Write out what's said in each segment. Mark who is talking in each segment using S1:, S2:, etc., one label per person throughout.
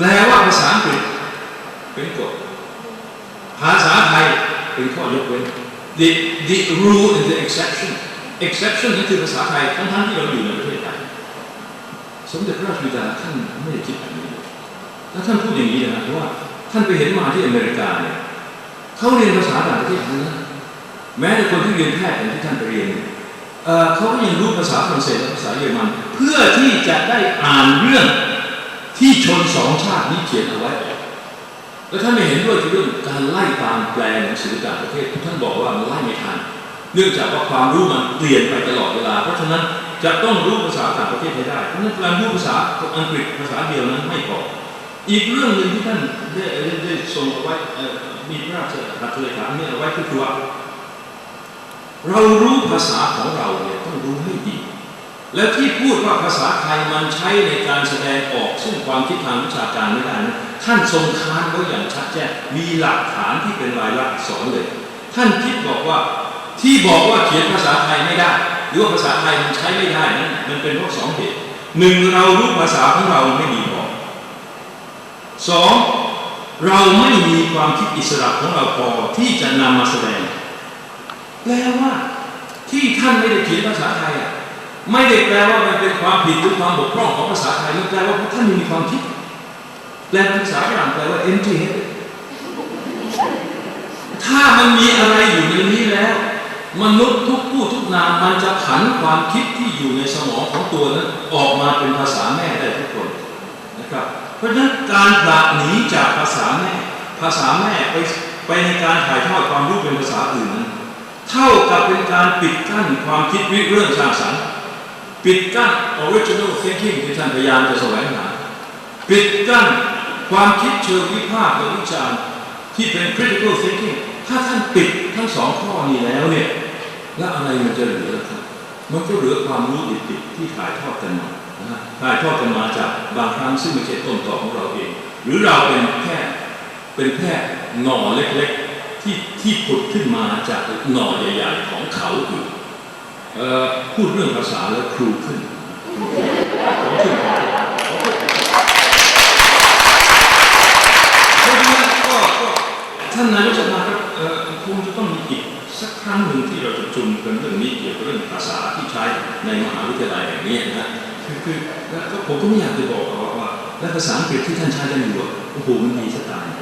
S1: แปลว่าภาษาอังกฤษเป็นกฎภาษาไทยเป็นข้อยกเว้น the the rule is the exception exception นั่นคือภาษาไทยทั้งๆที่เราอยู่ในประเทศไทยสมเด็จพระราชบิดาท่านไม่ได้คิดแบบนี้ถ้าท่านพูดอย่างนี้นะเพราะว่าท่านไปเห็นมาที่อเมริกาเนี่ยเขาเรียนภาษาต่างประเทศนั้นแม้แต่คนที่เรียนแพทย์อย่างที่ท่านไปเรียนเขาก็ยังรู้ภาษาฝรั่งเศสและภาษาเยอรมัน เพื่อที่จะได้อ่านเรื่อง ที่ชนสองชาตินี้เขียนเอาไว้ แล้วท่านไม่เห็นด้วยกับเรื่องการไล่ตามแปลหนังสือต่างประเทศท่านบอกว่ามันไล่ไม่ทัน เนื่องจากว่าความรู้มันเปลี่ยนไปตลอดเวลา เพราะฉะนั้นจะต้องรู้ภาษาต่างประเทศให้ได้ เพราะฉะนั้นการรู้ภาษาอังกฤษภาษาเดียวนั้นไม่พออีกเรื่องหนึ่งที่ท่านได้ได้ได้ส่งเอาไว้มีพระราชหัตถเลขาเนี่ยเอาไว้ก็คือว่า เรารู้ภาษาของเราเนี่ยต้องรู้ให้ดี แล้วที่พูดว่าภาษาไทยมันใช้ในการแสดงออกซึ่งความคิดทางวิชาการไม่ได้นะท่านทรงค้านไว้อย่างชัดแจ้งมีหลักฐานที่เป็นลายลักษณ์อักษรเลย ท่านคิดบอกว่าที่บอกว่าเขียนภาษาไทยไม่ได้ หรือว่าภาษาไทยมันใช้ไม่ได้นั้นมันเป็นเพราะสองเหตุหนึ่งเรารู้ภาษาของเราไม่ดีพอสองเราไม่มีความคิดอิสระของเราพอที่จะนำมาแสดงแปลว่าที่ท่านไม่ได้เขียนภาษาไทยอะ ไม่ได้แปลว่ามันเป็นความผิดหรือความบกพร่องของภาษาไทยมันแปลว่าท่านมีความคิดแปลภาษาฝรั่งแปลว่า empty head ถ้ามันมีอะไรอยู่ในนี้แล้ว มนุษย์ทุกผู้ทุกนามมันจะผันความคิดที่อยู่ในสมองของตัวนั้นออกมาเป็นภาษาแม่ได้ทุกคนนะครับ เพราะฉะนั้นการผละหนีจากภาษาแม่ ภาษาแม่ไปไปในการถ่ายทอดความรู้เป็นภาษาอื่นนั้นเท่ากับเป็นการปิดกั้นความคิดวิเรื่องสร้างสรรค์ ปิดกั้น original thinking ที่ท่านพยายามจะแสวงหา ปิดกั้นความคิดเชิงวิพากษ์และวิจารณ์ที่เป็น critical thinking ถ้าท่านปิดทั้งสองข้อนี้แล้วเนี่ยแล้วอะไรมันจะเหลือครับมันก็เหลือความรู้ดิบๆที่ถ่ายทอดกันมานะฮะถ่ายทอดกันมาจากบางครั้งซึ่งไม่ใช่ต้นตอของเราเอง หรือเราเป็นแค่เป็นแค่หน่อเล็กๆที่ที่ผุดขึ้นมาจากหน่อใหญ่ ๆ ของเขาอื่น พูดเรื่องภาษาแล้วครูขึ้นครูขึ้นเพราะฉะนั้นก็ก็ท่านนายกสภาครับคงจะต้องมีอีกสักครั้งหนึ่งที่เราจะประชุมกันเรื่องนี้เกี่ยวกับเรื่องภาษาที่ใช้ในมหาวิทยาลัยแห่งนี้นะฮะคือคือแล้วก็ผมก็ไม่อยากจะบอกว่าว่าแล้วภาษาอังกฤษที่ท่านใช้กันอยู่อะโอ้โหมันดีสไตล์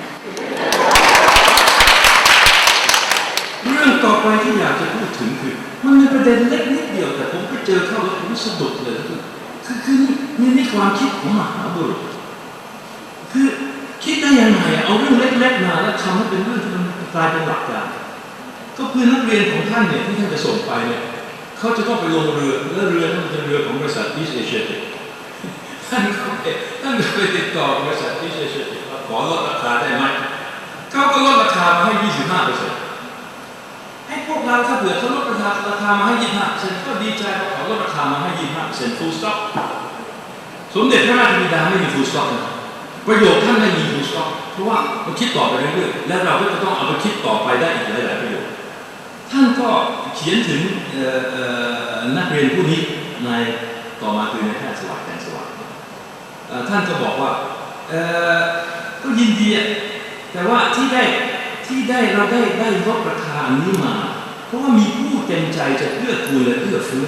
S1: เรื่องต่อไปที่อยากจะพูดถึงคือ มันเป็นประเด็นเล็กนิดเดียวแต่ผมไปเจอเข้าแล้วผมสะดุดเลยคือคือคือนี่นี่นี่ความคิดของมหาบุรุษคือคิดได้ยังไงเอาเรื่องเล็กๆมาแล้วทำให้เป็นเรื่องที่มันกลายเป็นหลักการก็คือนักเรียนของท่านเนี่ยที่ท่านจะส่งไปเนี่ยเขาจะต้องไปลงเรือแล้วเรือนั้นเป็นเรือของบริษัท East Asia ท่านก็ไปท่านก็ไปติดต่อบริษัท East Asia ว่าขอลดราคาได้ไหมเขาก็ลดราคามาให้ 25เปอร์เซ็นต์ ให้พวกเราถ้าเผื่อเขาลดราคาราคามาให้ยี่ห้าเซนก็ดีใจว่าเขาลดราคามาให้ยี่ห้าเซนฟูลสต็อปสมเด็จพระราชบิดาไม่มีฟูลสต็อปนะประโยคท่านไม่มีฟูลสต็อปเพราะว่ามันคิดต่อไปเรื่อยๆและเราก็จะต้องเอาไปคิดต่อไปได้อีกหลายๆประโยคท่านก็เขียนถึงนักเรียนผู้นี้ในต่อมาคือในแพทย์สวัสดิ์แตงสวัสดิ์ท่านก็บอกว่าก็ยินดีอะแต่ว่าที่ได้ ที่ได้เราได้ได้ลดราคาอันนี้มา เพราะว่ามีผู้เต็มใจจะเอื้อกูลและเอื้อฟื้อ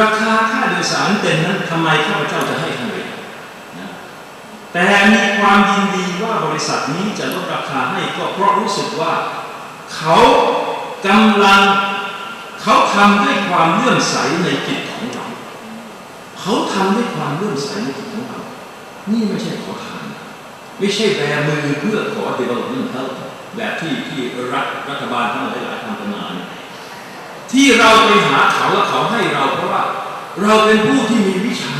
S1: ราคาค่าโดยสารเต็มนั้นทำไมข้าพเจ้าจะให้ท่านเลยนะแต่มีความยินดีว่าบริษัทนี้จะลดราคาให้ก็เพราะรู้สึกว่าเขากำลังเขาทำด้วยความเลื่อมใสในกิจของเรา เขาทำด้วยความเลื่อมใสในกิจของเรา นี่ไม่ใช่ขอทาน ไม่ใช่แบมือเพื่อขอ development help แบบที่ที่รัฐรัฐบาลทั้งหลายหลายทำกันมาเนี่ยที่เราไปหาเขาแล้วเขาให้เราเพราะว่า เราเป็นผู้ที่มีวิชา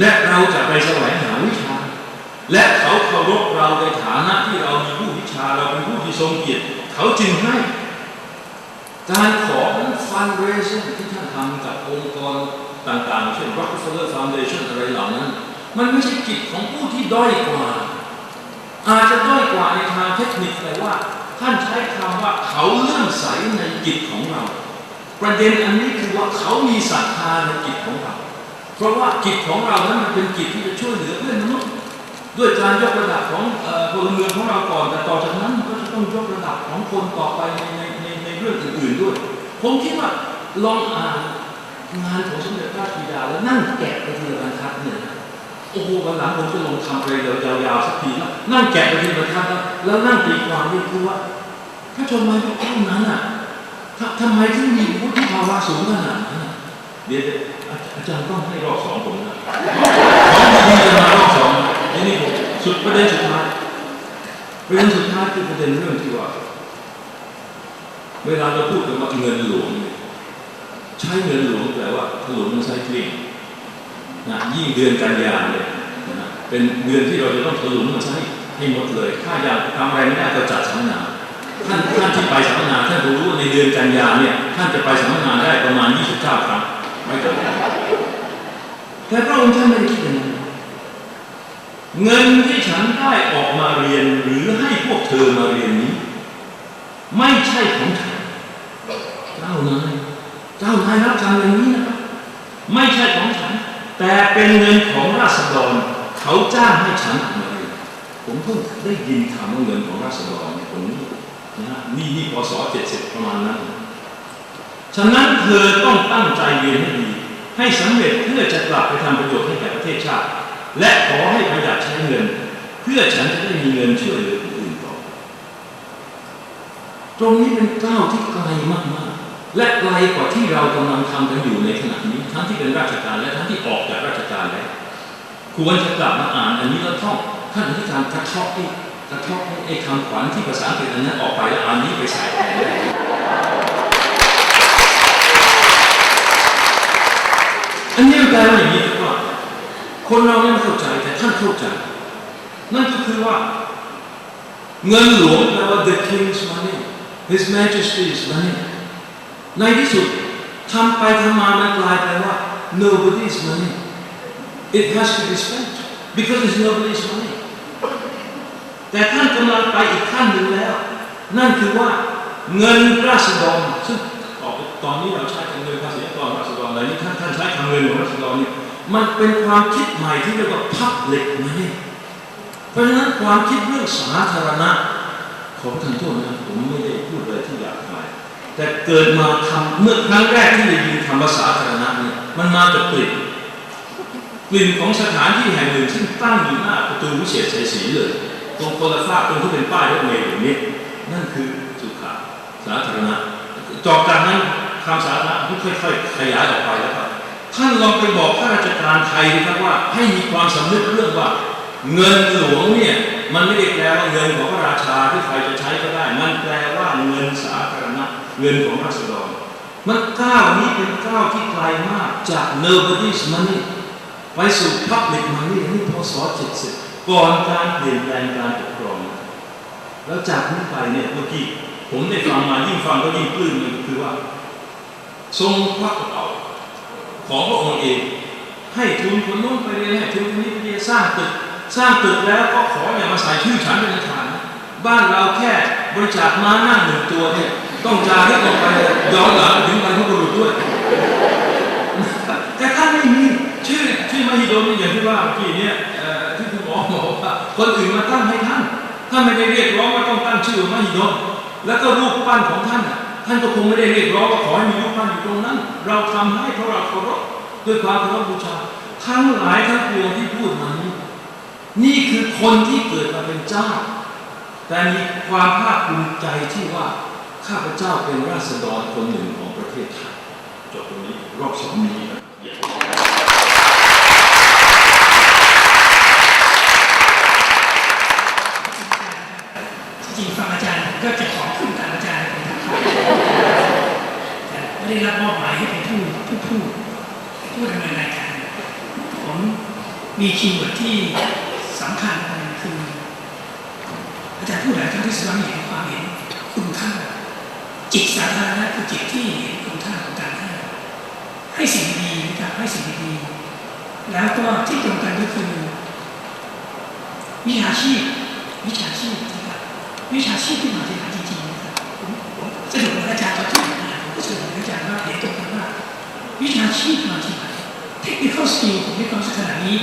S1: และเราจะไปแสวงหาวิชา และเขาเคารพเราในฐานะที่เรามีผู้วิชา เราเป็นผู้ที่ทรงเกียรติเขาจึงให้ การขอ fundraising ที่ท่านทำกับองค์กรต่างๆ เช่น Rockefeller Foundation อะไรเหล่านั้น มันไม่ใช่กิจของผู้ที่ด้อยกว่า อาจจะด้อยกว่าในทางเทคนิคแต่ว่า ท่านใช้คำว่าเขาเลื่อมใสในกิจของเรา ประเด็นอันนี้คือว่าเขามีศรัทธาในกิจของเรา เพราะว่ากิจของเรานั้นมันเป็นกิจที่จะช่วยเหลือเพื่อนมนุษย์ด้วยการยกระดับของพลเมืองของเราก่อน แต่ต่อจากนั้นก็จะต้องยกระดับของคนต่อไปในในในในเรื่องอื่นๆด้วย ผมคิดว่าลองอ่านงานของสมเด็จพระบิดาแล้วนั่งแกะไปทีละบรรทัดเนี่ยนะ โอ้โหวันหลังผมจะลงทำอะไรยาวๆสักทีนะนั่งแกะไปทีละบรรทัดแล้วแล้วนั่งตีความนี่คือว่าพระชนมายุครุ่นนั้นอะทำไมถึงมีวุฒิภาวะสูงขนาดนั้นเดี๋ยวอาจารย์ต้องให้รอบสองผมนะของดีๆจะมารอบสองนะนี่นี่ผมสุดประเด็นสุดท้ายประเด็นสุดท้ายคือประเด็นเรื่องที่ว่า เวลาเราพูดกันว่าเงินหลวงใช้เงินหลวงแปลว่าถนนมันใช้คลิ่งนะยิ่งเดือนกันยาเนี่ย เป็นเดือนที่เราจะต้องถลุงมันใช้ให้หมดเลยถ้ายาทำอะไรไม่ได้ก็จัดสัมมนาท่านท่านที่ไปสัมมนาท่านรู้ว่าในเดือนกันยาเนี่ยท่านจะไปสัมมนาได้ประมาณ29ครั้งไม่เกินแต่พระองค์ท่านไม่ได้คิดอย่างนั้นเงินที่ฉันได้ออกมาเรียนหรือให้พวกเธอมาเรียนนี้ ไม่ใช่ของฉันเจ้านายเจ้านายรับสั่งอย่างนี้นะครับไม่ใช่ของฉันแต่เป็นเงินของราษฎร เขาจ้างให้ฉันออกมาเรียนผมเพิ่งได้ยินคำว่าเงินของราษฎรเนี่ยตรงนี้นะนี่นี่พศ70ประมาณนั้นฉะนั้นเธอต้องตั้งใจเรียนให้ดี ให้สำเร็จเพื่อจะกลับไปทำประโยชน์ให้แก่ประเทศชาติ และขอให้ประหยัดใช้เงิน เพื่อฉันจะได้มีเงินช่วยเหลือคนอื่นต่อตรงนี้เป็นก้าวที่ไกลมากๆ และไกลกว่าที่เรากำลังทำกันอยู่ในขณะนี้ทั้งที่เป็นราชการและทั้งที่ออกจากราชการแล้ว ควรจะกลับมาอ่านอันนี้แล้วท่องท่านอธิการกระเทาะที่กระเทาะไอ้คำขวัญที่ภาษาอังกฤษอันนั้นออกไปแล้วเอันนี้ไปใส่แทนอันนี้แปลว่าอย่างนี้ว่าคนเราไม่เข้าใจแต่ท่านเข้าใจ นั่นก็คือว่า เงินหลวงแปลว่า the king's money his majesty's money ในที่สุดทำไปทำมามันกลายไปว่า nobody's money it has to be spent because it's nobody's money แต่ท่านกำลังไปอีกขั้นหนึ่งแล้ว นั่นคือว่าเงินราษฎรซึ่งตอนนี้เราใช้เงินภาษีกรราษฎรอะไรนี่ท่านท่านใช้คำเงินของราษฎรเนี่ยมันเป็นความคิดใหม่ที่เรียกว่า public money เพราะฉะนั้นความคิดเรื่องสาธารณะขอประทานโทษนะผมไม่ได้พูดอะไรที่อยากไปแต่เกิดมาทำเมื่อครั้งแรกที่ได้ยินคำว่าสาธารณะเนี่ยมันมาจากกลิ่น กลิ่นของสถานที่แห่งหนึ่งซึ่งตั้งอยู่หน้าประตูวิเศษชัยศรีเลยตรงคนละฝากตรงที่เป็นป้ายรถเมล์อยู่นี้ นั่นคือสุขาสาธารณะจอกจากนั้นคำสาธารณะที่ค่อยๆขยายออกไปแล้วครับท่านลองไปบอกข้าราชการไทยนะครับว่าให้มีความสำนึกเรื่องว่า เงินหลวงเนี่ยมันไม่ได้แปลว่าเงินของพระราชาที่ใครจะใช้ก็ได้ มันแปลว่าเงินสาธารณะ เงินของราษฎรมันก้าวนี้เป็นก้าวที่ไกลมากจาก nobody's money ไปสู่ public money นี่พศ70 ก่อนการเปลี่ยนแปลงการปกครอง แล้วจากนี้ไปเนี่ยเมื่อกี้ผมได้ฟังมายิ่งฟังก็ยิ่งปลื้มเลยคือว่า ทรงควักระเป๋าของพระองค์เอง ให้ทุนคนโน้นไปเรียนให้ทุนคนนี้ไปเรียนสร้างตึกสร้างตึกแล้วก็ขออย่ามาใส่ชื่อฉันเป็นฐาน บ้านเราแค่บริจาคม้านั่งหนึ่งตัวเนี่ยต้องจารึกออกไปย้อนหลังถึงบรรพบุรุษด้วย แต่ท่านไม่มีชื่อ ชื่อมหิดลนี่อย่างที่ว่าเมื่อกี้เนี่ยที่คุณหมอบอกว่าคนอื่นมาตั้งให้ท่านท่านไม่ได้เรียกร้องว่าต้องตั้งชื่อมหิดลแล้วก็รูปปั้นของท่านท่านก็คงไม่ได้เรียกร้องว่าขอให้มีรูปปั้นอยู่ตรงนั้น เราทำให้เพราะเราเคารพด้วยความเคารพบูชาทั้งหลายทั้งปวงที่พูดมานี้นี่คือคนที่เกิดมาเป็นเจ้า แต่มีความภาคภูมิใจที่ว่าข้าพเจ้าเป็นราษฎรคนหนึ่งของประเทศไทยจบตรงนี้รอบสองมีนะา
S2: จริงฟังอาจารย์ก็จะขอขึ้นตามอาจารย์เป็นทางแต่ไม่ได้รับมอบหมายให้เป็นผู้ผู้พูดผู้ดำเนินรายการผมมีคีย์เวิร์ดที่สำคัญคืออาจารย์พูดหลายครั้งที่แสดงเห็นความเห็นคุณค่าจิตสาธารณะคือจิตที่เห็นคุณค่าของการให้ให้สิ่งดีนะครับให้สิ่งดีแล้วก็ที่ตรงกันก็คือวิชาชีพวิชาชีพ วิชาชีพที่มาจากจริงๆนะครับผมผมสรุปกับอาจารย์ตอนที่อ่าผมก็สรุปกับอาจารย์ว่าเห็นตรงกันว่าวิชาชีพมาที่ไหนเทคนิคอลสกิลผมมีความสักขนาดนี้